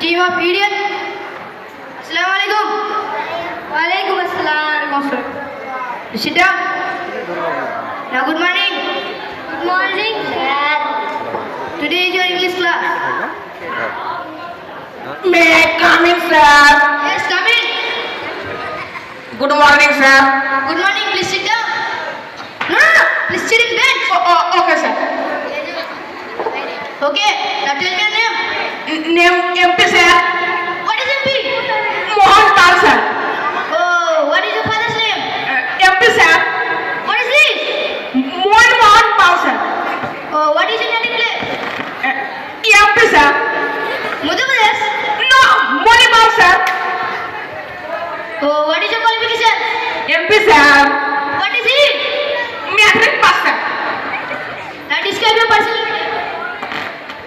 team of idiots. Assalamu alaikum. Walaikum assalam. Sit down. Now, good morning. Good morning, sir. Today is your English class. May I come in, sir? Yes, come in. Good morning, sir. Good morning. Please sit down. No, no, no. Please sit in bench. Oh, oh, okay, sir. Okay. Now tell me your name. N- Name MP, sir. What is MP? Mohan Pal, sir. Oh, what is your father's name? Uh, MP, sir. What is this? Mohan Mohan Pal, sir. Oh, what is your native place? Uh, MP, sir. Madhya Pradesh. No, Pal, sir. Oh, what is your qualification? MP, sir. What is it? Metric pass, sir. Now describe your personality.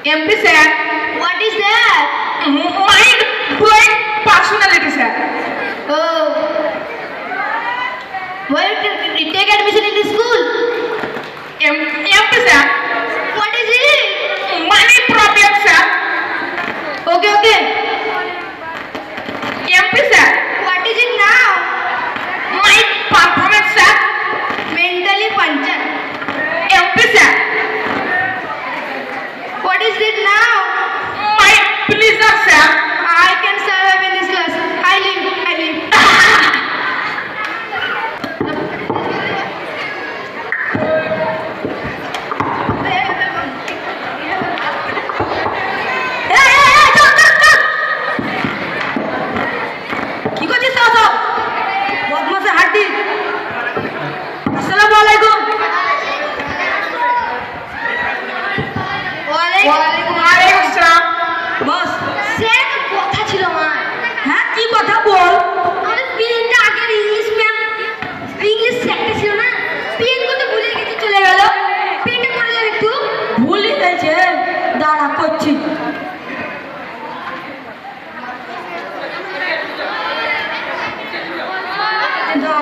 MP, sir. Mm-hmm. dá certo.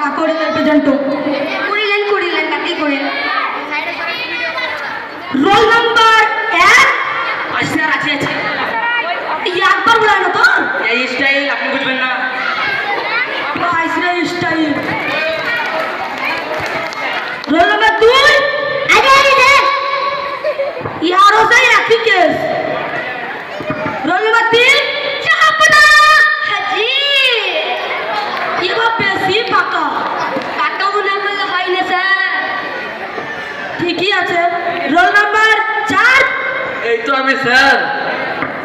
দাঁড়া করবি sir.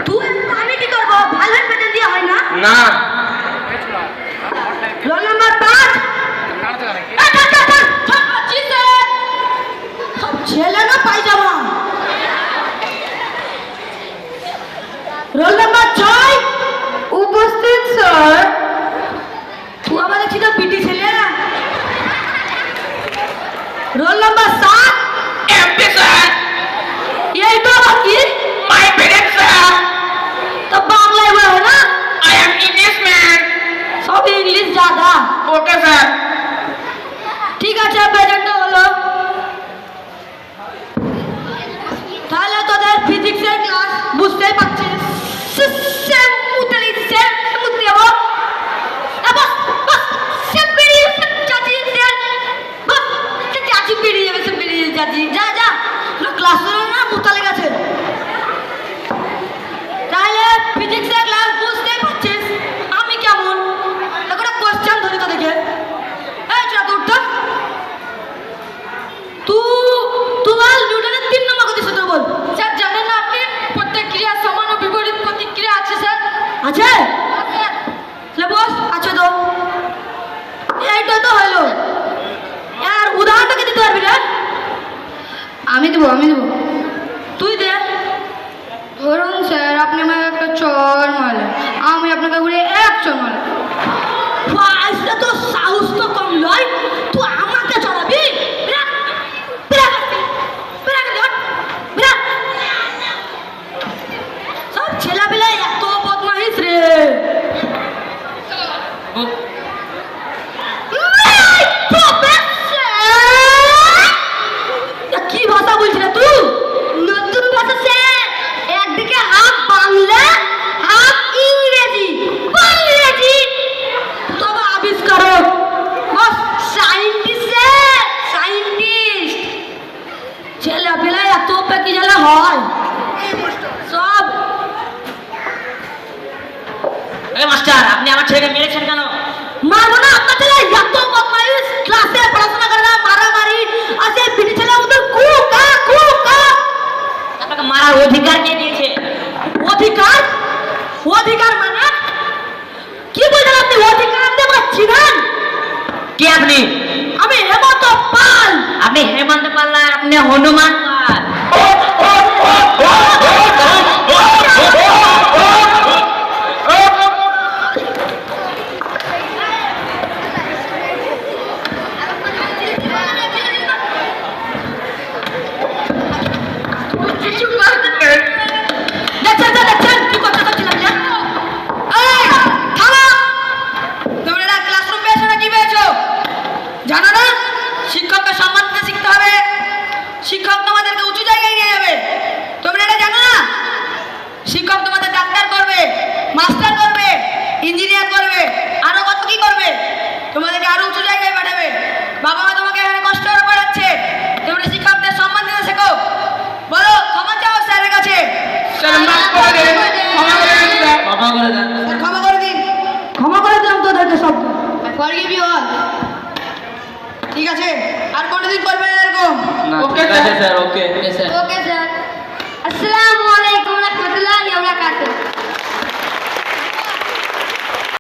তুই আমি কি করব ভালো বেতন দিয়ে হয় না? না। রোল নাম্বার 5 উপস্থিত স্যার। তুই ছিল রোল 给我干啥？সমান ও বিপরীত প্রতিক্রিয়া আছে স্যার। আছে? বস আছে তো। এইটা তো হলো। আর উদাহরণটাকে দিতে পারবি না? আমি দেবো আমি দেবো। তুই দে। ধরুন স্যার আপনি আমাকে একটা চর মারলেন। আমি আপনাকে ঘুরে এক চর মারলাম। তো সাহস তো কম নয় আপনি আমি হেমন্ত পাল। আমি হেমন্ত পাল পাল্লা আপনি হনুমান পাল। শিক্ষক তোমাদেরকে উঁচু জায়গায় নিয়ে যাবে। তোমরা এটা জানো না? শিক্ষক তোমাদের ডাক্তার করবে মাস্টার করবে ইঞ্জিনিয়ার করবে আরও কত কি করবে? তোমাদেরকে আরও উঁচু জায়গায় পাঠাবে। বাবা মা তোমাকে এখানে কষ্ট করে পড়াচ্ছে। তোমরা শিক্ষকদের সম্মান দিতে শেখো। বলো ক্ষমা চাও স্যারের কাছে। ক্ষমা করে দেন। ক্ষমা করে দিলাম তোদেরকে সব. ঠিক আছে? আর কোনোদিন করবে वालेकुम okay sir okay sir okay sir अस्सलाम वालेकुम रहमतुल्लाहि व बरकातुहू